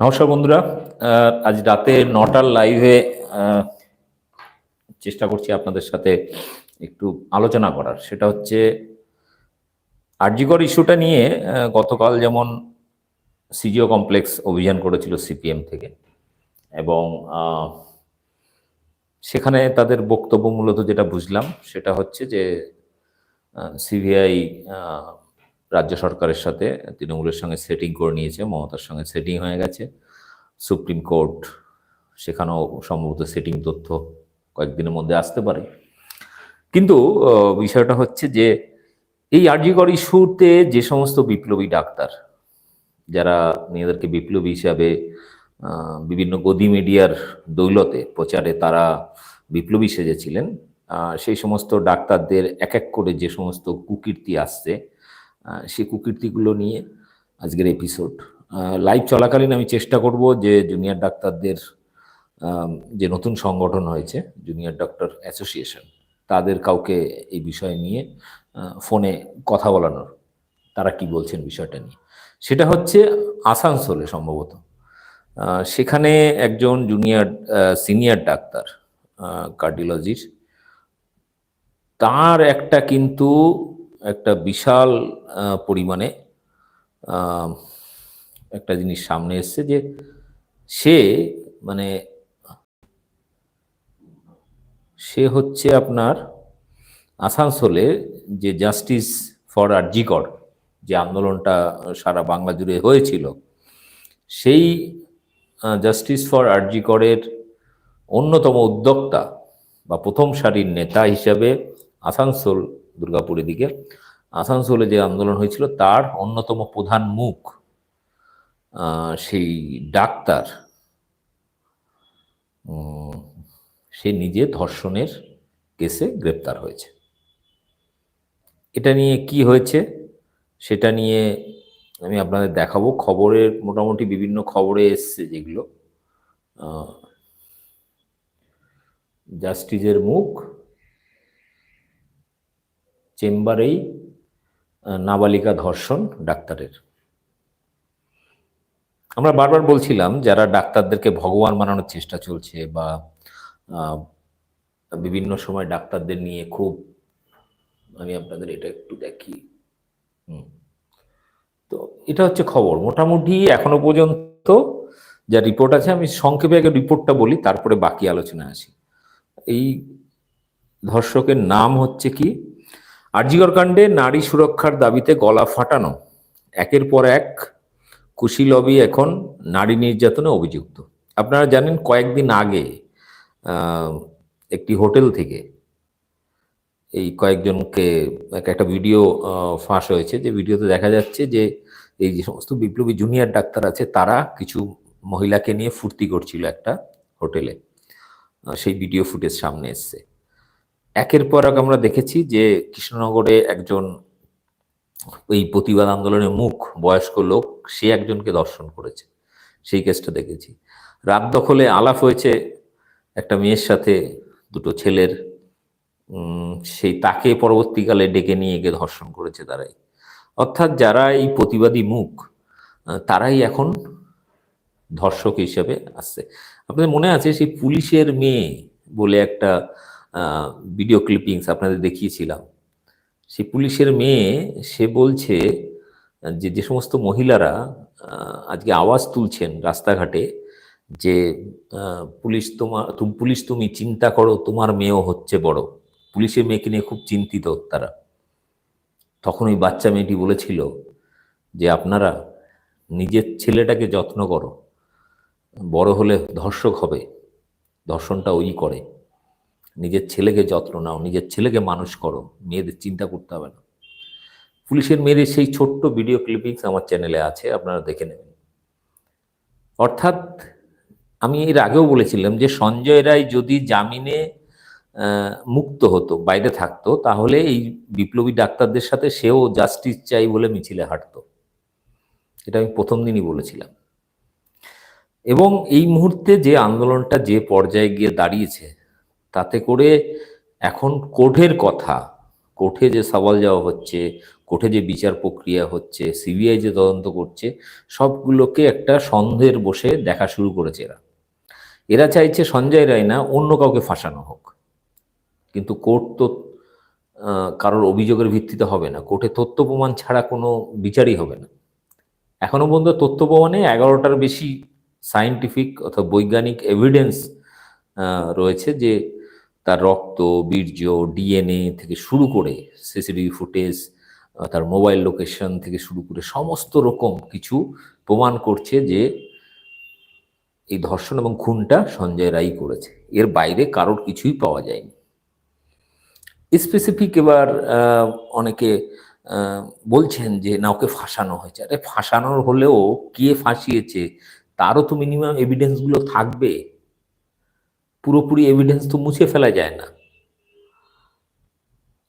নমস্কার বন্ধুরা আজ রাতে নটার লাইভে চেষ্টা করছি আপনাদের সাথে একটু আলোচনা করার। সেটা হচ্ছে, আরজিকর ইস্যুটা নিয়ে গতকাল যেমন সিজিও কমপ্লেক্স অভিযান করেছিল সিপিএম থেকে, এবং সেখানে তাদের বক্তব্য মূলত যেটা বুঝলাম, সেটা হচ্ছে যে সিবিআই রাজ্য সরকারের সাথে, তৃণমূলের সঙ্গে সেটিং করে নিয়েছে, মমতার সঙ্গে সেটিং হয়ে গেছে। সুপ্রিম কোর্ট সেখানেও সম্ভবত সেটিং তথ্য কয়েকদিনের মধ্যে আসতে পারে। কিন্তু বিষয়টা হচ্ছে যে, এই আরজিকর ইস্যুতে যে সমস্ত বিপ্লবী ডাক্তার, যারা নিজেদেরকে বিপ্লবী হিসাবে বিভিন্ন গদি মিডিয়ার দৌলতে প্রচারে তারা বিপ্লবী সেজেছিলেন সেই সমস্ত ডাক্তারদের এক এক করে যে সমস্ত কুকীর্তি আসছে সেই কুকীর্তিগুলো নিয়ে আজকের এপিসোড লাইভ চলাকালীন আমি চেষ্টা করব যে জুনিয়র ডাক্তারদের যে নতুন সংগঠন হয়েছে জুনিয়র ডক্টর অ্যাসোসিয়েশন তাদের কাউকে এই বিষয় নিয়ে ফোনে কথা বলানোর, তারা কি বলছেন বিষয়টা নিয়ে। সেটা হচ্ছে আসানসোলে সম্ভবত। সেখানে একজন জুনিয়র সিনিয়র ডাক্তার কার্ডিওলজির তার একটা কিন্তু একটা বিশাল পরিমাণে একটা জিনিস সামনে এসছে যে সে মানে সে হচ্ছে আপনার আসানসোলে যে জাস্টিস ফর আরজিকর, যে আন্দোলনটা সারা বাংলা জুড়ে হয়েছিল, সেই জাস্টিস ফর আরজিকরের অন্যতম উদ্যোক্তা বা প্রথম সারির নেতা হিসাবে আসানসোল দুর্গাপুরের দিকে। আসানসোলে যে আন্দোলন হয়েছিল, তার অন্যতম প্রধান মুখ সেই ডাক্তার সে নিজে ধর্ষণের কেসে গ্রেপ্তার হয়েছে। এটা নিয়ে কি হয়েছে, সেটা নিয়ে আমি আপনাদের দেখাবো। খবরের মোটামুটি বিভিন্ন খবরে এসছে যেগুলো। জাস্টিসের মুখ চেম্বারেই নাবালিকা ধর্ষণ ডাক্তারের। আমরা বারবার বলছিলাম, যারা ডাক্তারদেরকে ভগবান বানানোর চেষ্টা চলছে বা বিভিন্ন সময় ডাক্তারদের নিয়ে খুব, আমি আপনাদের এটা একটু দেখি। তো এটা হচ্ছে খবর। মোটামুটি এখনও পর্যন্ত যা রিপোর্ট আছে, আমি সংক্ষেপে আগে রিপোর্টটা বলি, তারপরে বাকি আলোচনা আসি। এই ধর্ষকের নাম হচ্ছে কি? আরজিকর কাণ্ডে নারী সুরক্ষার দাবিতে গলা ফাটানো। একের পর এক কুশি লবি এখন নারী নির্যাতনে অভিযুক্ত। আপনারা জানেন কয়েকদিন আগে একটি হোটেল থেকে এই কয়েকজনকে এক- একটা ভিডিও ফাঁস হয়েছে। যে ভিডিওতে দেখা যাচ্ছে যে এই যে সমস্ত বিপ্লবী জুনিয়র ডাক্তার আছে, তারা কিছু মহিলাকে নিয়ে ফুর্তি করছিল একটা হোটেলে। সেই ভিডিও ফুটেজ সামনে এসছে। একের পর এক আমরা দেখেছি যে কৃষ্ণনগরে একজন ওই প্রতিবাদ আন্দোলনের মুখ বয়স্ক লোক, সে একজনকে দর্শন করেছে। সেই কেসটা দেখেছি। রাত দখলে আলাপ হয়েছে একটা মেয়ের সাথে, দুটো ছেলের। সেই তাকে পরবর্তীকালে ডেকে নিয়ে গিয়ে ধর্ষণ করেছে তারাই। অর্থাৎ যারা এই প্রতিবাদী মুখ তারাই এখন ধর্ষক হিসেবে আসছে। আপনাদের মনে আছে সেই পুলিশের মেয়ে বলে একটা ভিডিও ক্লিপিংস আপনাদের দেখিয়েছিলাম। সে পুলিশের মেয়ে, সে বলছে যে যে সমস্ত মহিলারা আজকে আওয়াজ তুলছেন রাস্তাঘাটে যে পুলিশ তোমার তুমি, পুলিশ তুমি চিন্তা করো, তোমার মেয়েও হচ্ছে বড়। পুলিশের মেয়েকে নিয়ে খুব চিন্তিত তারা। তখন ওই বাচ্চা মেয়েটি বলেছিল যে, আপনারা নিজের ছেলেটাকে যত্ন করো। বড় হলে ধর্ষক হবে। ধর্ষণটা ওই করে। নিজের ছেলেকে যত্ন নাও, নিজের ছেলেকে মানুষ করো, মেয়েদের চিন্তা করতে হবে না। পুলিশের মেয়েদের সেই ছোট্ট ভিডিও ক্লিপিংস আমার চ্যানেলে আছে, আপনারা দেখে নেবেন। অর্থাৎ আমি এর আগেও বলেছিলাম যে সঞ্জয় রায় যদি জামিনে মুক্ত হতো, বাইরে থাকতো, তাহলে এই বিপ্লবী ডাক্তারদের সাথে সেও জাস্টিস চাই বলে মিছিলে হাঁটতো। এটা আমি প্রথম দিনই বলেছিলাম। এবং এই মুহূর্তে যে আন্দোলনটা যে পর্যায়ে গিয়ে দাঁড়িয়েছে তাতে করে এখন কোর্টের কথা, কোর্টে যে সওয়াল যাওয়া হচ্ছে, কোর্টে যে বিচার প্রক্রিয়া হচ্ছে, সিবিআই যে তদন্ত করছে, সবগুলোকে একটা সন্দেহের বসে দেখা শুরু করেছে এরা। এরা চাইছে সঞ্জয় রায় না অন্য কাউকে ফাঁসানো হোক। কিন্তু কোর্ট তো কারোর অভিযোগের ভিত্তিতে হবে না। কোর্টে তথ্য প্রমাণ ছাড়া কোনো বিচারই হবে না। এখনও পর্যন্ত তথ্য প্রমাণে এগারোটার বেশি সায়েন্টিফিক অথবা বৈজ্ঞানিক এভিডেন্স রয়েছে যে তার রক্ত, বীর্য ডিএনএ থেকে শুরু করে সিসিটিভি ফুটেজ তার মোবাইল লোকেশন থেকে শুরু করে সমস্ত রকম কিছু প্রমাণ করছে যে এই ধর্ষণ এবং খুনটা সঞ্জয় রায় করেছে। এর বাইরে কারোর কিছুই পাওয়া যায়নি। স্পেসিফিক এবার অনেকে বলছেন যে না, ওকে ফাঁসানো হয়েছে। আরে, ফাঁসানোর হলেও কে ফাঁসিয়েছে, তারও তো মিনিমাম এভিডেন্সগুলো থাকবে। পুরোপুরি এভিডেন্স তো মুছে ফেলা যায় না।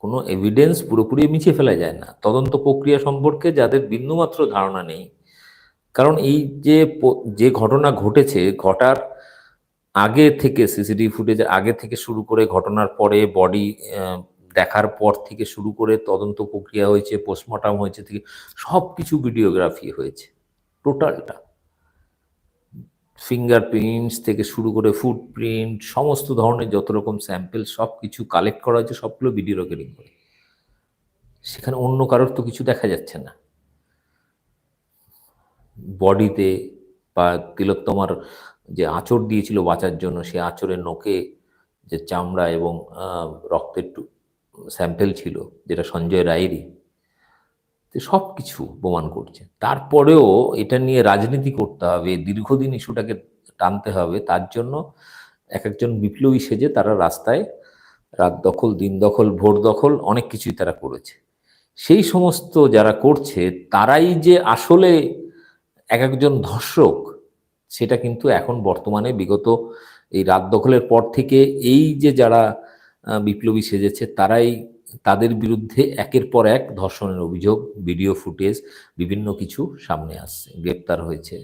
কোনো এভিডেন্স পুরোপুরি মুছে ফেলা যায় না। তদন্ত প্রক্রিয়া সম্পর্কে যাদের বিন্দুমাত্র ধারণা নেই, কারণ এই যে যে ঘটনা ঘটেছে, ঘটার আগে থেকে সিসিটিভি ফুটেজ আগে থেকে শুরু করে ঘটনার পরে বডি দেখার পর থেকে শুরু করে তদন্ত প্রক্রিয়া হয়েছে পোস্টমর্টম হয়েছে, থেকে সব কিছু ভিডিওগ্রাফি হয়েছে টোটালটা ফিঙ্গারপ্রিন্টস থেকে শুরু করে ফুটপ্রিন্ট সমস্ত ধরনের যত রকম স্যাম্পেল সব কিছু কালেক্ট করা হয়েছে, সবগুলো ভিডিও রেকর্ডিং করে সেখানে অন্য কারোর তো কিছু দেখা যাচ্ছে না। বডিতে বা তিলোত্তমার যে আঁচড় দিয়েছিল বাঁচার জন্য, সে আঁচড়ের নোকে যে চামড়া এবং রক্তের স্যাম্পেল ছিল, যেটা সঞ্জয় রায়েরই সব কিছু প্রমাণ করছে। তারপরেও এটা নিয়ে রাজনীতি করতে হবে, দীর্ঘদিন ইস্যুটাকে টানতে হবে, তার জন্য এক একজন বিপ্লবী সেজে তারা রাস্তায় রাত দখল, দিন দখল ভোট দখল অনেক কিছুই তারা করেছে। সেই সমস্ত যারা করছে, তারাই যে আসলে এক একজন ধর্ষক, সেটা কিন্তু এখন বর্তমানে বিগত এই রাত দখলের পর থেকে এই যে যারা বিপ্লবী সেজেছে, তারাই তাদের বিরুদ্ধে একের পর এক ধর্ষণের অভিযোগ, ভিডিও ফুটেজ, বিভিন্ন কিছু সামনে আসছে, গ্রেপ্তার হয়েছে।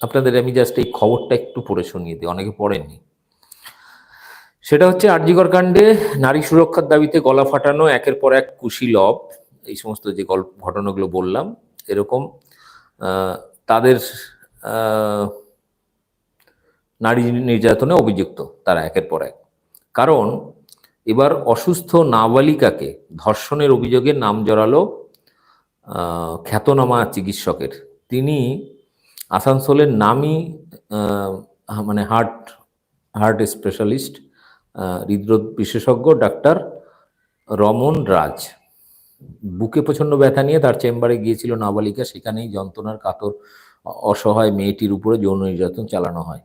আপনাদের আমি জাস্ট এই খবরটা একটু পড়ে শুনিয়ে দিই, অনেকে পড়েননি। সেটা হচ্ছে আরজিকর কাণ্ডে নারী সুরক্ষার দাবিতে গলা ফাটানো, একের পর এক কুশীলভ এই সমস্ত যে গল্প, ঘটনাগুলো বললাম, এরকম তাদের নারী নির্যাতনে অভিযুক্ত তারা একের পর এক। কারণ এবার অসুস্থ নাবালিকাকে ধর্ষণের অভিযোগে নাম জড়ালো খ্যাতনামা চিকিৎসকের। তিনি আসানসোলের নামী মানে হার্ট হার্ট স্পেশালিস্ট হৃদরোগ বিশেষজ্ঞ ডাক্তার রমন রাজ। বুকে প্রচণ্ড ব্যথা নিয়ে তার চেম্বারে গিয়েছিল নাবালিকা। সেখানেই যন্ত্রণার কাতর, অসহায় মেয়েটির উপরে যৌন নির্যাতন চালানো হয়।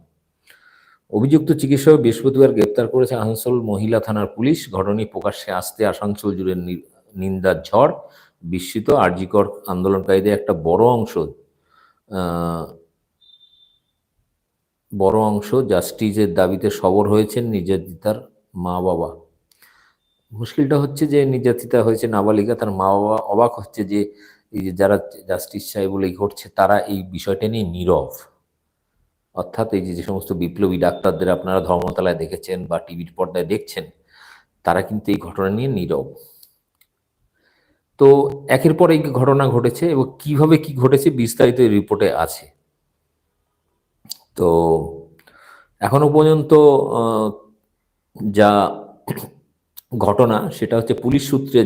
অভিযুক্ত চিকিৎসক বৃহস্পতিবার গ্রেপ্তার করেছে আসানসোল মহিলা থানার পুলিশ। ঘটনায় প্রকাশ্যে আসতে আসানসোল জুড়ে নিন্দার ঝড় বিস্মিত। আরজিকর আন্দোলনকারীদের একটা বড় অংশ বড় অংশ জাস্টিসের দাবিতে সবর হয়েছেন নির্যাতিতার মা বাবা মুশকিলটা হচ্ছে যে নির্যাতিতা হয়েছে নাবালিকা, তার মা বাবা অবাক হচ্ছে যে যারা জাস্টিস চাই বলে ঘটছে, তারা এই বিষয়টা নিয়ে নীরব। অর্থাৎ এই যে সমস্ত বিপ্লবী ডাক্তারদের আপনারা ধর্মতলায় দেখেছেন বা টিভির পর্দায় দেখছেন, তারা কিন্তু এই ঘটনা নিয়ে নীরব। তো একের পর এই ঘটনা ঘটেছে এবং কীভাবে কি ঘটেছে বিস্তারিত রিপোর্টে আছে। তো এখনও পর্যন্ত যা ঘটনা সেটা হচ্ছে পুলিশ সূত্রে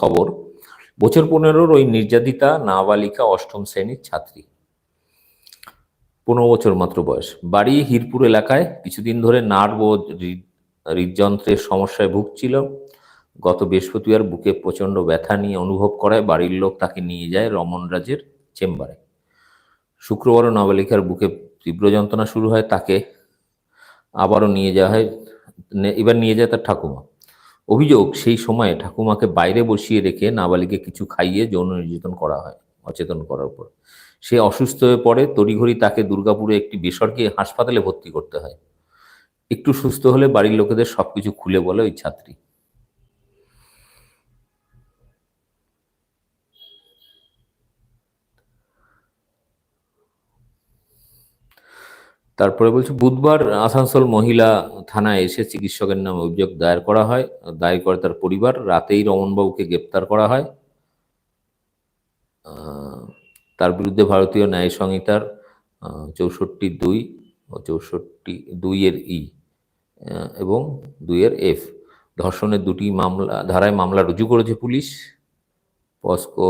খবর, বছর পনেরোর ওই নির্যাতিতা, নাবালিকা অষ্টম শ্রেণির ছাত্রী। পনেরো বছর মাত্র বয়স। বাড়ি হিরপুর এলাকায় কিছুদিন ধরে নার্ভ ও হৃদ- হৃদযন্ত্রের সমস্যায় ভুগছিল। গত বৃহস্পতিবার বুকে প্রচণ্ড ব্যথা নিয়ে অনুভব করায় বাড়ির লোক তাকে নিয়ে যায় রমন রাজের চেম্বারে। শুক্রবারও নাবালিকার বুকে তীব্র যন্ত্রণা শুরু হয়, তাকে আবারও নিয়ে যাওয়া হয় এবার নিয়ে যায় তার ঠাকুমা। অভিযোগ, সেই সময়ে ঠাকুমাকে বাইরে বসিয়ে রেখে নাবালিকে কিছু খাইয়ে যৌন নির্যাতন করা হয়, অচেতন করার পর। সে অসুস্থ হয়ে পড়ে, তড়িঘড়ি তাকে দুর্গাপুরে একটি বেসরকারি হাসপাতালে ভর্তি করতে হয়। একটু সুস্থ হলে বাড়ির লোকেদের সবকিছু খুলে বলে ওই ছাত্রী। তারপরে বলছে, বুধবার আসানসোল মহিলা থানায় এসে চিকিৎসকের নামে অভিযোগ দায়ের করা হয়। দায়ের করে তার পরিবার। রাতেই রমনবাবুকে গ্রেপ্তার করা হয়। তার বিরুদ্ধে ভারতীয় ন্যায় সংহিতার চৌষট্টি দুই ও চৌষট্টি দুইয়ের ই এবং দুইয়ের এফ। ধর্ষণের দুটি মামলা, ধারায় মামলা রুজু করেছে পুলিশ। পস্কো,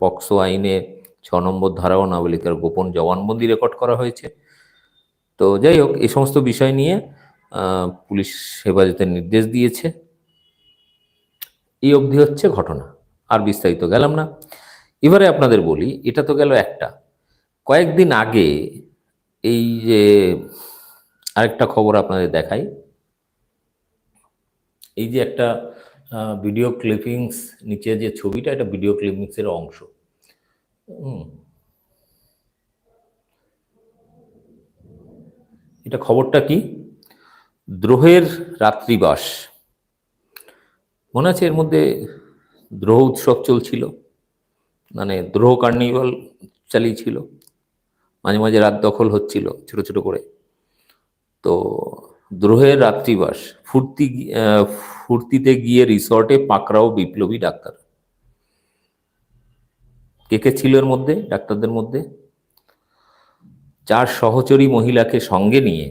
পক্সো আইনে ছ নম্বর ধারাও নাবালিকার গোপন জবানবন্দি রেকর্ড করা হয়েছে। তো যাই হোক, এই সমস্ত বিষয় নিয়ে পুলিশ হেফাজতের নির্দেশ দিয়েছে। এই অবধি হচ্ছে ঘটনা। আর বিস্তারিত গেলাম না। এবারে আপনাদের বলি, এটা তো গেল একটা। কয়েকদিন আগে এই যে আরেকটা খবর আপনাদের দেখাই। এই যে একটা ভিডিও ক্লিপিংস নিচে যে ছবিটা, এটা ভিডিও ক্লিপিংসের অংশ। এটা খবরটা কি? দ্রোহের রাত্রিবাস। মনে আছে এর মধ্যে দ্রোহ উৎসব চলছিল? মানে দ্রোহ কার্নিভাল চালিয়েছিল। মাঝে মাঝে রাত দখল হচ্ছিল ছোট ছোট করে। তো দ্রোহের রাত্রিবাস, ফুর্তি ফুর্তিতে গিয়ে রিসর্টে পাকড়াও বিপ্লবী ডাক্তার। কে কে ছিল এর মধ্যে? ডাক্তারদের মধ্যে। চার সহচরী মহিলাকে সঙ্গে নিয়ে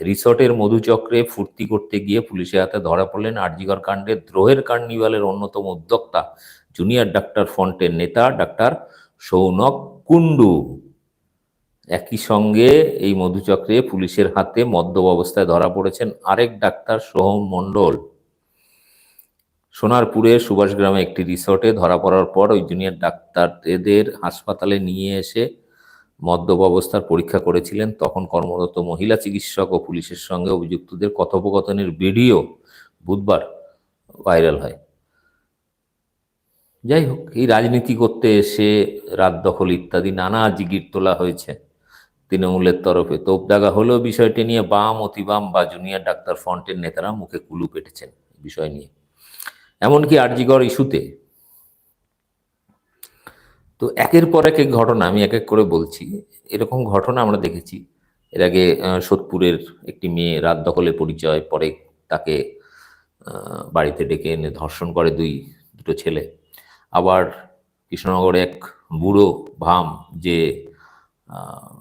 রিসর্টের মধুচক্রে ফুর্তি করতে গিয়ে পুলিশের হাতে ধরা পড়লেন আরজিগর কাণ্ডে। দ্রোহের কার্নিভালের অন্যতম উদ্যোক্তা জুনিয়র ডাক্তার ফ্রন্টের নেতা ডাক্তার সৌনক কুন্ডু একই সঙ্গে এই মধুচক্রে পুলিশের হাতে মদ্যপ অবস্থায় ধরা পড়েছেন আরেক ডাক্তার সোহম মণ্ডল। সোনারপুরের সুভাষগ্রামে একটি রিসর্টে ধরা পড়ার পর ওই জুনিয়র ডাক্তারদের হাসপাতালে নিয়ে এসে মদ্যপ অবস্থার পরীক্ষা করেছিলেন। তখন কর্মরত মহিলা চিকিৎসক ও পুলিশের সঙ্গে অভিযুক্তদের কথোপকথনের ভিডিও বুধবার ভাইরাল হয়। যাই হোক, এই রাজনীতি করতে এসে রাত দখল ইত্যাদি নানা জিগির তোলা হয়েছে তৃণমূলের তরফে। তোপ দাগা হলেও বিষয়টি নিয়ে বাম, অতিবাম বা জুনিয়র ডাক্তার ফ্রন্টের নেতারা মুখে কুলু পেটেছেন বিষয় নিয়ে। এমনকি আরজিগর ইস্যুতে। তো একের পর এক এক ঘটনা, আমি এক এক করে বলছি। এরকম ঘটনা আমরা দেখেছি। এর আগে সোদপুরের একটি মেয়ে রাত দখলে পরিচয়, পরে তাকে বাড়িতে ডেকে এনে ধর্ষণ করে দুই, দুটো ছেলে। আবার কৃষ্ণনগরে এক বুড়ো ভাম যে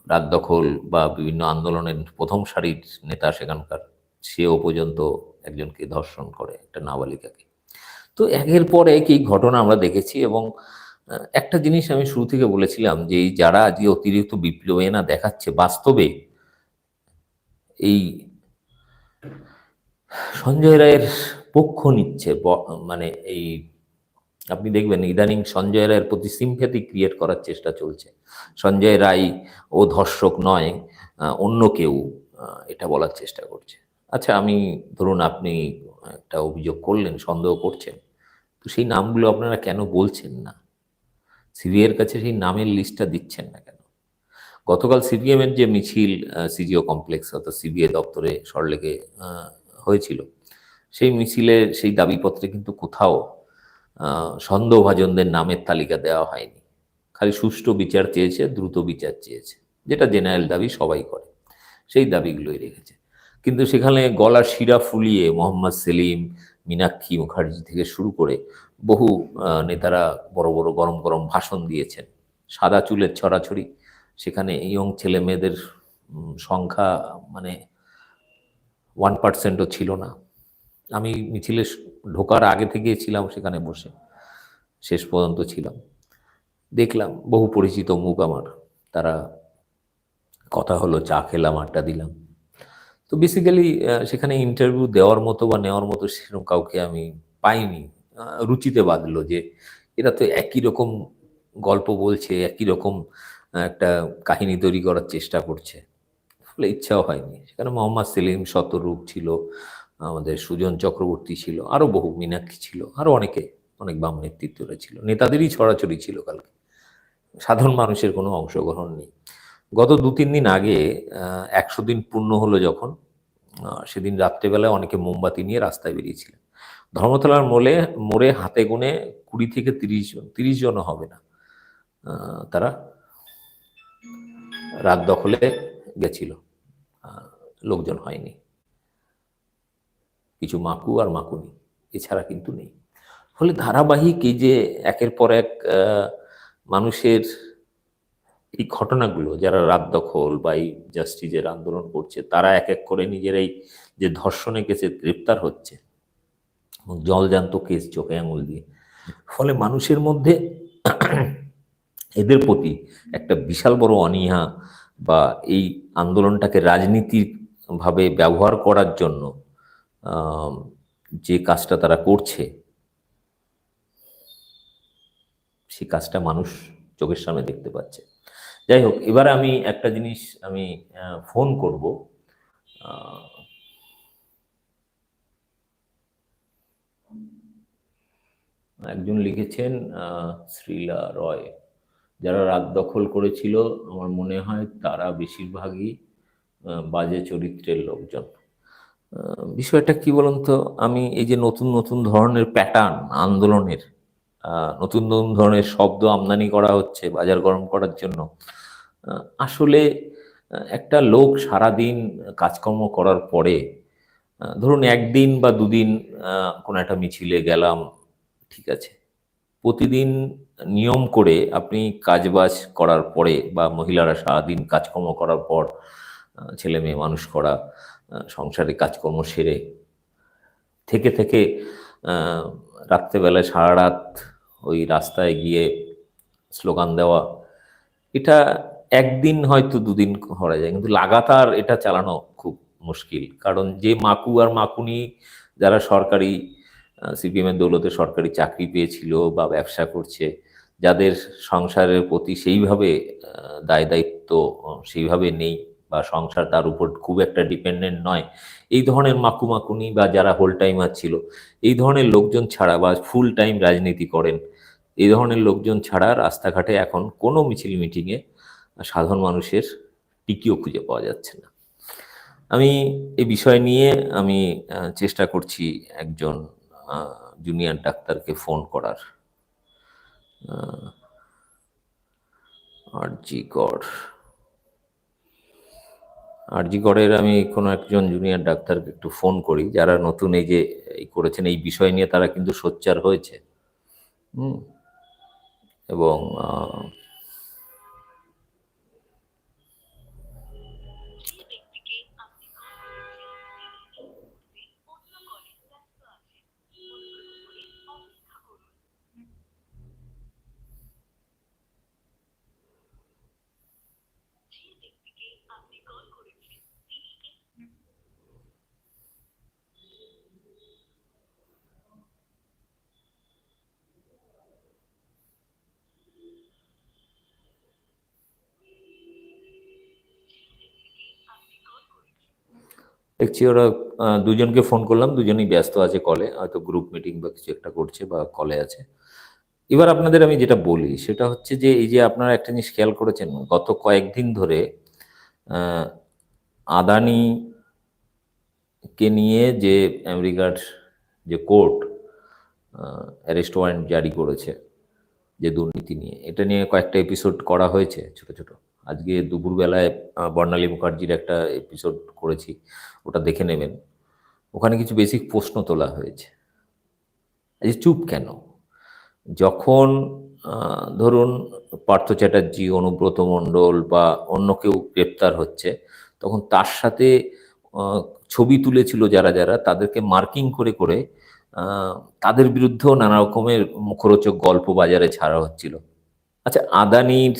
রাত দখল বা বিভিন্ন আন্দোলনের প্রথম সারির নেতা সেখানকার সেও পর্যন্ত একজনকে ধর্ষণ করে একটা নাবালিকাকে। তো একের পর এক এই ঘটনা আমরা দেখেছি এবং একটা জিনিস আমি শুরু থেকে বলেছিলাম যে যারা আজকে অতিরিক্ত বিপ্লবে না দেখাচ্ছে, বাস্তবে এই সঞ্জয় রায়ের পক্ষ নিচ্ছে মানে এই আপনি দেখবেন ইদানিং সঞ্জয় রায়ের প্রতি সিম্প্যাথি ক্রিয়েট করার চেষ্টা চলছে। সঞ্জয় রায় ও ধর্ষক নয় অন্য কেউ এটা বলার চেষ্টা করছে। আচ্ছা আমি, ধরুন আপনি একটা অভিযোগ করলেন, সন্দেহ করছেন, তো সেই নামগুলো আপনারা কেন বলছেন না? সিবিআইয়ের কাছে সেই নামের লিস্টটা দিচ্ছেন না কেন? গতকাল সিপিএম এর যে মিছিল সিজিও কমপ্লেক্স অর্থাৎ সিবিআই দপ্তরে সরলেগে হয়েছিল, সেই মিছিলে সেই দাবিপত্রে কিন্তু কোথাও সন্দেহভাজনদের নামের তালিকা দেওয়া হয়নি। খালি সুষ্ঠু বিচার চেয়েছে, দ্রুত বিচার চেয়েছে, যেটা জেনারেল দাবি সবাই করে, সেই দাবিগুলোই রেখেছে। কিন্তু সেখানে গলার শিরা ফুলিয়ে মোহাম্মদ সেলিম, মীনাক্ষী মুখার্জি থেকে শুরু করে বহু নেতারা বড় বড় গরম গরম ভাষণ দিয়েছেন। সাদা চুলের ছড়াছড়ি, সেখানে ইয়ং ছেলে মেয়েদের সংখ্যা মানে ওয়ান পার্সেন্টও ছিল না। আমি মিছিলে ঢোকার আগে থেকে ছিলাম সেখানে বসে। শেষ পর্যন্ত ছিলাম। দেখলাম বহু পরিচিত মুখ আমার। তারা কথা হলো, চা খেলাম, আড্ডা দিলাম। তো বেসিক্যালি সেখানে ইন্টারভিউ দেওয়ার মতো বা নেওয়ার মতো সেরকম কাউকে আমি পাইনি। রুচিতে বাঁধলো যে এরা তো একই রকম গল্প বলছে, একই রকম একটা কাহিনী তৈরি করার চেষ্টা করছে। ফলে ইচ্ছাও হয়নি। সেখানে মোহাম্মদ সেলিম শতরূপ ছিল। আমাদের সুজন চক্রবর্তী ছিল আরও বহু, মীনাক্ষী ছিল, আরও অনেকে, অনেক বাম নেতৃত্বরা ছিল। নেতাদেরই ছড়াছড়ি ছিল কালকে। সাধারণ মানুষের কোনো অংশগ্রহণ নেই। গত দু, তিন দিন আগে একশো দিন পূর্ণ হলো যখন সেদিন রাত্রেবেলায় অনেকে মোমবাতি নিয়ে রাস্তায় বেরিয়েছিলেন। ধর্মতলার মোলে, মোড়ে হাতে গুনে কুড়ি থেকে তিরিশ জন, তিরিশ জনও হবে না। তারা রাত দখলে গেছিল। লোকজন হয়নি। কিছু মাকু আর মাকুনি এছাড়া কিন্তু নেই। ফলে ধারাবাহিক এই যে একের পর এক মানুষের এই ঘটনাগুলো, যারা রাত দখল বা এই জাস্টিসের আন্দোলন করছে, তারা এক এক করে নিজেরাই যে ধর্ষণে কেসে গ্রেপ্তার হচ্ছে, এবং জলজান্ত কেস চোখে আঙুল দিয়ে। ফলে মানুষের মধ্যে এদের প্রতি একটা বিশাল বড় অনীহা বা এই আন্দোলনটাকে রাজনীতির ভাবে ব্যবহার করার জন্য যে কাজটা তারা করছে সেই কাজটা মানুষ চোখের সামনে দেখতে পাচ্ছে। যাই হোক, এবার আমি একটা জিনিস আমি ফোন করব। একজন লিখেছেন শ্রীলা রয়, যারা রাত দখল করেছিল, আমার মনে হয় তারা বেশিরভাগই বাজে চরিত্রের লোকজন। বিষয়টা কি বলুন তো? আমি এই যে নতুন নতুন ধরনের প্যাটার্ন আন্দোলনের নতুন নতুন ধরনের শব্দ আমদানি করা হচ্ছে, বাজার গরম করার জন্য আসলে একটা লোক সারাদিন কাজকর্ম করার পরে ধরুন একদিন বা দুদিন কোনো একটা মিছিলে গেলাম, ঠিক আছে, প্রতিদিন নিয়ম করে আপনি কাজবাজ করার পরে বা মহিলারা সারাদিন কাজকর্ম করার পর ছেলে মেয়ে মানুষ করা সংসারে কাজকর্ম সেরে থেকে থেকে রাত্রেবেলায় সারা রাত ওই রাস্তায় গিয়ে স্লোগান দেওয়া, এটা একদিন হয়তো দুদিন করা যায়, কিন্তু লাগাতার এটা চালানো খুব মুশকিল। কারণ যে মাকু আর মাকুনি যারা সরকারি সিপিএমের দৌলতে সরকারি চাকরি পেয়েছিল বা ব্যবসা করছে, যাদের সংসারের প্রতি সেইভাবে দায় দায়িত্ব, সেইভাবে নেই বা সংসার তার উপর খুব একটা ডিপেন্ডেন্ট নয়। এই ধরনের মাকু মাকুনি বা যারা হোল টাইমার ছিল, এই ধরনের লোকজন ছাড়া বা ফুল টাইম রাজনীতি করেন, এই ধরনের লোকজন ছাড়া রাস্তাঘাটে এখন কোনো মিছিল মিটিংয়ে সাধারণ মানুষের টিকিও খুঁজে পাওয়া যাচ্ছে না। আমি এই বিষয় নিয়ে আমি চেষ্টা করছি একজন জুনিয়র ডাক্তারকে ফোন করার। আর জি গড়। আরজি গড়ের আমি কোনো একজন জুনিয়র ডাক্তারকে একটু ফোন করি, যারা নতুন এই যে এই করেছেন, এই বিষয় নিয়ে তারা কিন্তু সোচ্চার হয়েছে। এবং দেখছি ওরা দুজনকে ফোন করলাম, দুজনেই ব্যস্ত আছে কলে হয়তো গ্রুপ মিটিং বা কিছু একটা করছে বা কলে আছে। এবার আপনাদের আমি যেটা বলি, সেটা হচ্ছে যে, এই যে আপনারা একটা জিনিস খেয়াল করেছেন, গত কয়েকদিন ধরে আদানি কে নিয়ে যে আমেরিকার যে কোর্ট অ্যারেস্ট ওয়ারেন্ট জারি করেছে, যে দুর্নীতি নিয়ে, এটা নিয়ে কয়েকটা এপিসোড করা হয়েছে, ছোট ছোট। আজকে দুপুরবেলায় বর্ণালী মুখার্জির একটা এপিসোড করেছি। ওটা দেখে নেবেন। ওখানে কিছু বেসিক প্রশ্ন তোলা হয়েছে। এই চুপ কেন? যখন ধরুন পার্থ চ্যাটার্জি, অনুব্রত মণ্ডল বা অন্য কেউ গ্রেপ্তার হচ্ছে, তখন তার সাথে ছবি তুলেছিল যারা যারা, তাদেরকে মার্কিং করে করে তাদের বিরুদ্ধেও নানা রকমের মুখরোচক গল্প বাজারে ছাড়া হচ্ছিল। আচ্ছা আদানির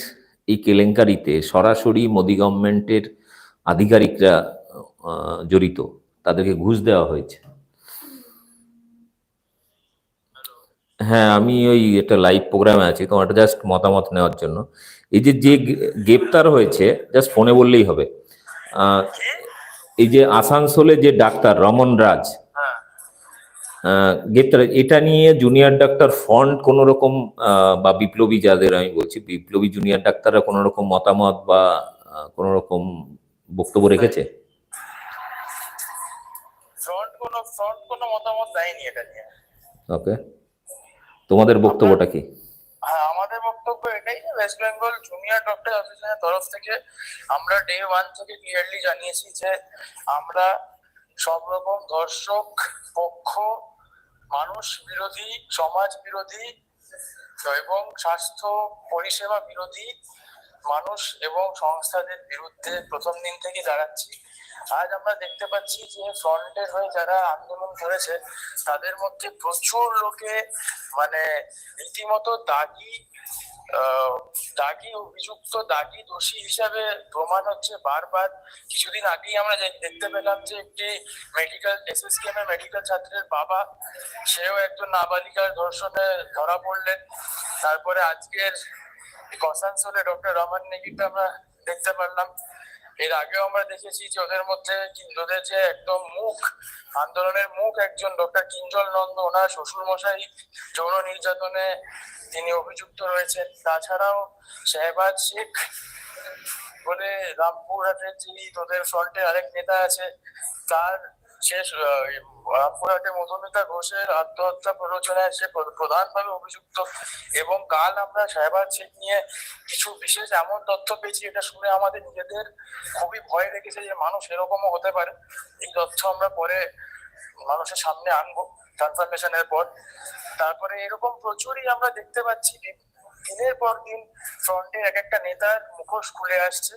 এই কেলেঙ্কারিতে সরাসরি মোদি গভর্নমেন্টের আধিকারিকরা জড়িত। তাদেরকে ঘুষ দেওয়া হয়েছে। হ্যাঁ আমি ওই একটা লাইভ প্রোগ্রামে আছি, তোমার একটা জাস্ট মতামত নেওয়ার জন্য। এই যে যে গ্রেপ্তার হয়েছে জাস্ট ফোনে বললেই হবে। এই যে আসানসোলে যে ডাক্তার রমন রাজ গ্রেপ্তার এটা নিয়ে জুনিয়র ডাক্তার ফন্ড কোন রকম বা বিপ্লবী যাদের আমি বলছি, বিপ্লবী জুনিয়র ডাক্তাররা কোন রকম মতামত বা কোন রকম বক্তব্য রেখেছে? ফ্রন্ট কোনো মতামত দেয়নি এটা নিয়ে। ওকে তোমাদের বক্তব্যটা কি? হ্যাঁ আমাদের বক্তব্য এটাই যে ওয়েস্ট বেঙ্গল জুনিয়র ডক্টর অ্যাসোসিয়েশনের তরফ থেকে আমরা ডে ওয়ান থেকে ক্লিয়ারলি জানিয়েছি যে আমরা সব রকম দর্শক পক্ষ মানুষ বিরোধী সমাজ বিরোধী এবং স্বাস্থ্য পরিষেবা বিরোধী মানুষ এবং সংস্থাদের বিরুদ্ধে প্রথম দিন থেকে দাঁড়াচ্ছি আজ আমরা দেখতে পাচ্ছি যে ফ্রন্টের হয়ে যারা আন্দোলন করেছে, তাদের মধ্যে প্রচুর লোকে মানে রীতিমতো দাগি দাগি অভিযুক্ত, দাগি দোষী হিসাবে প্রমাণ হচ্ছে বারবার। কিছুদিন আগেই আমরা দেখতে পেলাম যে একটি মেডিকেল এসএসকেএম এর মেডিকেল ছাত্রের বাবা, সেও একজন নাবালিকার ধর্ষণে ধরা পড়লেন। তারপরে আজকের কসানসোলে ডক্টর রমান নেগিটা আমরা দেখতে পারলাম। এর আগেও আমরা দেখেছি যে ওদের মধ্যে হিন্দুদের যে একদম মুখ, আন্দোলনের মুখ একজন ডক্টর কিঞ্জল নন্দ, ওনার শ্বশুর মশাই যৌন নির্যাতনে তিনি অভিযুক্ত রয়েছেন। তাছাড়াও শেহবাজ শেখ বলে রামপুরহাটের যিনি তোদের ফ্রন্টের আরেক নেতা আছে, তার শেষ রামপুরহাটে মধুমিতা ঘোষের আত্মহত্যা প্ররোচনায় সে প্রধানভাবে অভিযুক্ত। এবং কাল আমরা সাহেবাদ শেখ নিয়ে কিছু বিশেষ এমন তথ্য পেয়েছি, এটা শুনে আমাদের নিজেদের খুবই ভয় লেগেছে যে মানুষ এরকমও হতে পারে। এই তথ্য আমরা পরে মানুষের সামনে আনব, কনফার্মেশনের পর। তারপরে এরকম প্রচুরই আমরা দেখতে পাচ্ছি দিনের পর দিন ফ্রন্টের এক একটা নেতার মুখোশ খুলে আসছে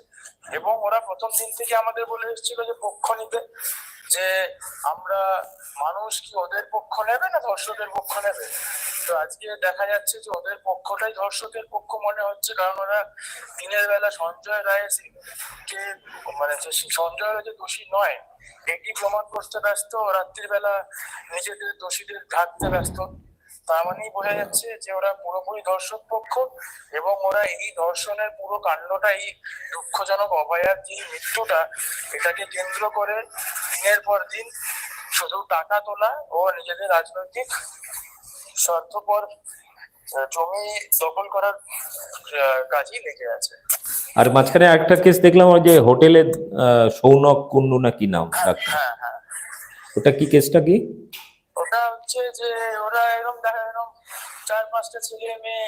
এবং ওরা প্রথম দিন থেকে আমাদের বলে এসেছিল যে পক্ষ নিতে, যে আমরা মানুষ কি ওদের পক্ষ নেবে না ধর্ষকের পক্ষ নেবে? তো আজকে দেখা যাচ্ছে যে ওদের পক্ষটাই ধর্ষকের পক্ষ মনে হচ্ছে, কারণ ওরা দিনের বেলা সঞ্জয় রায়ের কে মানে সঞ্জয় রায় যে দোষী নয়, এটি প্রমাণ করতে ব্যস্ত রাত্রির বেলা নিজেদের দোষীদের ঢাকতে ব্যস্ত। তার মানেই বোঝা যাচ্ছে যে ওরা পুরোপুরি ধর্ষক পক্ষ এবং ওরা এই ধর্ষণের পুরো কাণ্ডটা এই দুঃখজনক অভয়ার যে মৃত্যুটা এটাকে কেন্দ্র করে দিনের পর দিন শুধু টাকা তোলা ও নিজেদের রাজনৈতিক স্বার্থপর জমি দখল করার কাজই লেগে আছে। আর মাঝখানে একটা কেস দেখলাম ওই যে হোটেলে সৌনক কুন্ডু না কি নাম? ডাক্তার হ্যাঁ হ্যাঁ। ওটা কি কেসটা কি? ওটা হচ্ছে যে ওরা পাঁচটা ছেলে মেয়ে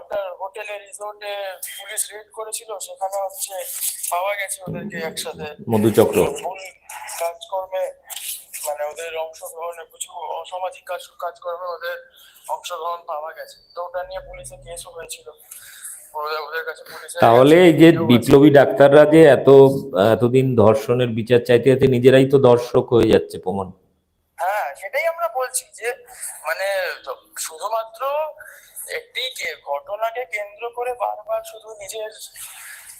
একটা হোটেলে রিসোর্টে পুলিশ রেড করেছিল সেখানে হচ্ছে পাওয়া গেছে ওদেরকে একসাথে। মধুচক্র। কাজকর্মে মানে ওদের অংশগ্রহণে কিছু অসামাজিক কাজ কাজকর্মে ওদের অংশগ্রহণ পাওয়া গেছে। তো ওটা নিয়ে পুলিশে কেসও হয়েছিল। তাহলে এই যে। বিপ্লবী ডাক্তাররা যে এত এতদিন ধর্ষণের বিচার চাইতে চাইতে নিজেরাই তো দর্শক হয়ে যাচ্ছে প্রমাণ। হ্যাঁ সেটাই আমরা বলছি যে মানে শুধুমাত্র একটি ঘটনাকে কেন্দ্র করে বারবার শুধু নিজের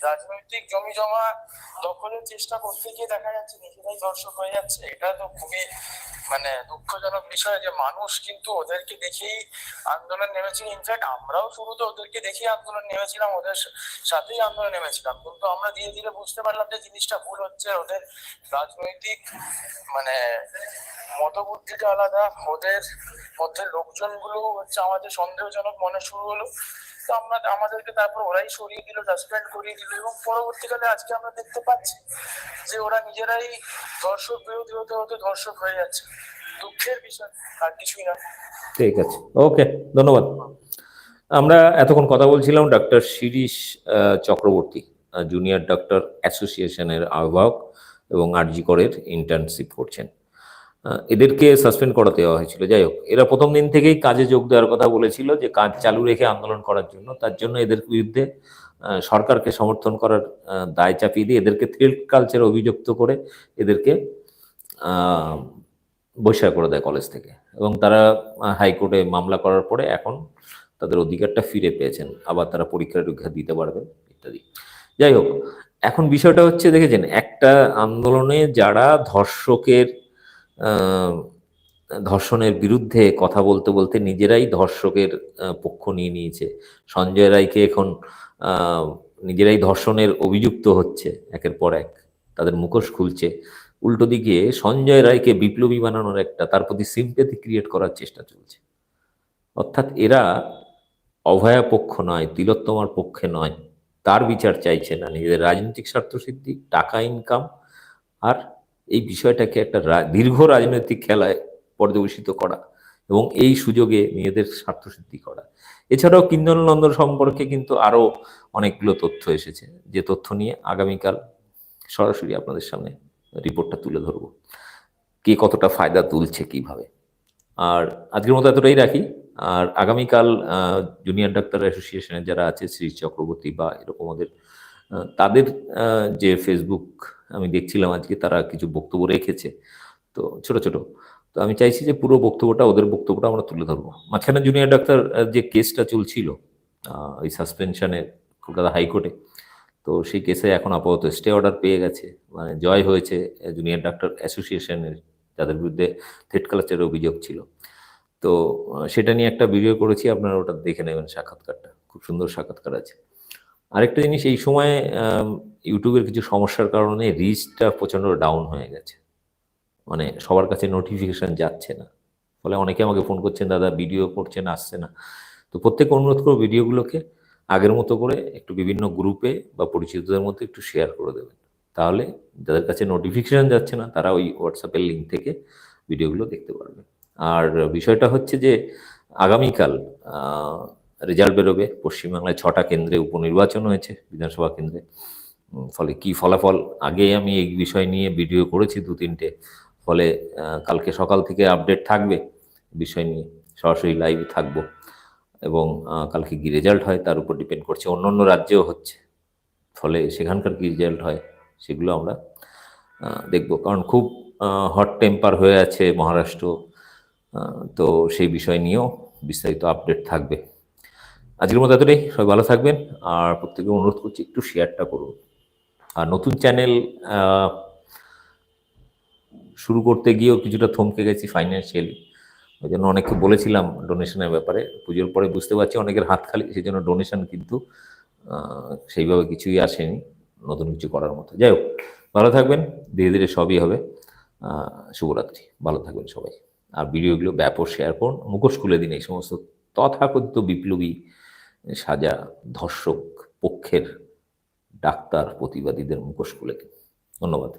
রাজনৈতিক জমি জমা দখলের চেষ্টা করতে গিয়ে দেখা যাচ্ছে নিজেরাই দর্শক হয়ে যাচ্ছে। এটা তো খুবই মানে দুঃখজনক বিষয় যে মানুষ কিন্তু ওদেরকে দেখেই আন্দোলন নেমেছিল। ইনফ্যাক্ট আমরাও শুরুতে ওদেরকে দেখেই আন্দোলন নেমেছিলাম, ওদের সাথেই আন্দোলন নেমেছিলাম। কিন্তু আমরা ধীরে ধীরে বুঝতে পারলাম যে জিনিসটা ভুল হচ্ছে। ওদের রাজনৈতিক মানে মতবুদ্ধিটা আলাদা। ওদের মধ্যে লোকজনগুলো হচ্ছে আমাদের সন্দেহজনক মনে শুরু হলো। তো আমরা আমাদেরকে তারপর ওরাই সরিয়ে দিল সাসপেন্ড করিয়ে দিল এবং পরবর্তীকালে আজকে আমরা দেখতে পাচ্ছি যে ওরা নিজেরাই দর্শক বিরোধী হতে হতে দর্শক হয়ে যাচ্ছে। দুঃখের বিষয়, আর কিছুই না। ঠিক আছে। ওকে, ধন্যবাদ। আমরা এতক্ষণ কথা বলছিলাম doctor Shirish Chakraborty junior doctor অ্যাসোসিয়েশনের আহ্বায়ক এবং আরজি করের ইন্টার্নশিপ করছেন। এদেরকে সাসপেন্ড করাতে দেওয়া হয়েছিল। যাই হোক, এরা প্রথম দিন থেকেই কাজে যোগ দেওয়ার কথা বলেছিল যে, কাজ চালু রেখে আন্দোলন করার জন্য। তার জন্য এদের বিরুদ্ধে সরকারকে সমর্থন করার দায় চাপিয়ে দিয়ে এদেরকে থ্রেড কালচার অভিযুক্ত করে এদেরকে বহিষ্কার করে দেয় কলেজ থেকে। এবং তারা হাইকোর্টে মামলা করার পরে এখন তাদের অধিকারটা ফিরে পেয়েছেন। আবার তারা পরীক্ষা টরীক্ষা দিতে পারবেন ইত্যাদি। যাই হোক, এখন বিষয়টা হচ্ছে, দেখেছেন, একটা আন্দোলনে যারা ধর্ষকের ধর্ষণের বিরুদ্ধে কথা বলতে বলতে নিজেরাই ধর্ষকের পক্ষ নিয়ে নিয়েছে। সঞ্জয় রায়কে এখন নিজেরাই ধর্ষণের অভিযুক্ত হচ্ছে একের পর এক। তাদের মুখোশ খুলছে। উল্টো দিকে সঞ্জয় রায়কে বিপ্লবী বানানোর একটা, তার প্রতি সিম্পেথি ক্রিয়েট করার চেষ্টা চলছে। অর্থাৎ এরা অভয়া পক্ষ নয়, তিলোত্তমার পক্ষে নয়। তার বিচার চাইছে না। নিজেদের রাজনৈতিক স্বার্থসিদ্ধি টাকা ইনকাম আর এই বিষয়টাকে একটা দীর্ঘ রাজনৈতিক খেলায় পর্যবেসিত করা এবং এই সুযোগে মেয়েদের স্বার্থসিদ্ধি করা। এছাড়াও কিঞ্জন নন্দন সম্পর্কে কিন্তু আরও অনেকগুলো তথ্য এসেছে। যে তথ্য নিয়ে আগামীকাল সরাসরি আপনাদের সামনে রিপোর্টটা তুলে ধরবো। কে কতটা ফায়দা তুলছে কীভাবে। আর আজকের মতো এতটাই রাখি। আর আগামীকাল জুনিয়র ডাক্তার অ্যাসোসিয়েশনের যারা আছে, শ্রী চক্রবর্তী বা এরকম ওদের তাদের যে ফেসবুক আমি দেখছিলাম আজকে তারা কিছু বক্তব্য রেখেছে। তো ছোট ছোট। তো আমি চাইছি যে পুরো বক্তব্যটা, ওদের বক্তব্যটা আমরা তুলে ধরবো। মাঝখানে জুনিয়র ডাক্তার যে কেসটা চলছিল ওই সাসপেনশনে কলকাতা হাইকোর্টে, তো সেই কেসে এখন আপাতত স্টে অর্ডার পেয়ে গেছে। মানে জয় হয়েছে জুনিয়র ডাক্তার অ্যাসোসিয়েশনের যাদের বিরুদ্ধে থ্রেট কালচারের অভিযোগ ছিল। তো সেটা নিয়ে একটা ভিডিও করেছি, আপনারা ওটা দেখে নেবেন সাক্ষাৎকারটা। খুব সুন্দর সাক্ষাৎকার আছে। আরেকটা জিনিস, এই সময়ে ইউটিউবের কিছু সমস্যার কারণে রিচটা প্রচণ্ড ডাউন হয়ে গেছে। মানে সবার কাছে নোটিফিকেশান যাচ্ছে না। ফলে অনেকে আমাকে ফোন করছেন, দাদা ভিডিও করছেন, আসছে না। তো প্রত্যেকে অনুরোধ করব ভিডিওগুলোকে আগের মতো করে একটু বিভিন্ন গ্রুপে বা পরিচিতদের মধ্যে একটু শেয়ার করে দেবেন। তাহলে যাদের কাছে নোটিফিকেশান যাচ্ছে না, তারা ওই হোয়াটসঅ্যাপের লিঙ্ক থেকে ভিডিওগুলো দেখতে পারবে। আর বিষয়টা হচ্ছে যে, আগামীকাল রেজাল্ট বেরোবে। পশ্চিমবাংলায় ছটা কেন্দ্রে উপনির্বাচন হয়েছে, বিধানসভা কেন্দ্রে। ফলে কি ফলাফল? আগে আমি এই বিষয় নিয়ে ভিডিও করেছি দু তিনটে। ফলে কালকে সকাল থেকে আপডেট থাকবে বিষয় নিয়ে। সরাসরি লাইভ থাকব। এবং কালকে কি রেজাল্ট হয় তার উপর ডিপেন্ড করছে। অন্য অন্য রাজ্যেও হচ্ছে। ফলে সেখানকার কি রেজাল্ট হয় সেগুলো আমরা দেখব। কারণ খুব হট টেম্পার হয়ে আছে মহারাষ্ট্র তো সেই বিষয় নিয়েও বিস্তারিত আপডেট থাকবে। আজকের মতো এতটাই। সবাই ভালো থাকবেন। আর প্রত্যেকে অনুরোধ করছি একটু শেয়ারটা করুন। আর নতুন চ্যানেল শুরু করতে গিয়েও কিছুটা থমকে গেছি ফাইন্যান্সিয়ালি ওই জন্য অনেককে বলেছিলাম ডোনেশনের ব্যাপারে। পুজোর পরে বুঝতে পারছি অনেকের হাত খালি সেই জন্য ডোনেশন কিন্তু সেইভাবে কিছুই আসেনি নতুন কিছু করার মতো। যাই হোক, ভালো থাকবেন। ধীরে ধীরে সবই হবে। শুভরাত্রি। ভালো থাকবেন সবাই। আর ভিডিওগুলো ব্যাপক শেয়ার করুন। মুখোশ খুলে দিন। এই সমস্ত তথাকথিত বিপ্লবী সাজা ধর্ষক পক্ষের ডাক্তার প্রতিবাদীদের মুখোশ খুলে ধন্যবাদ।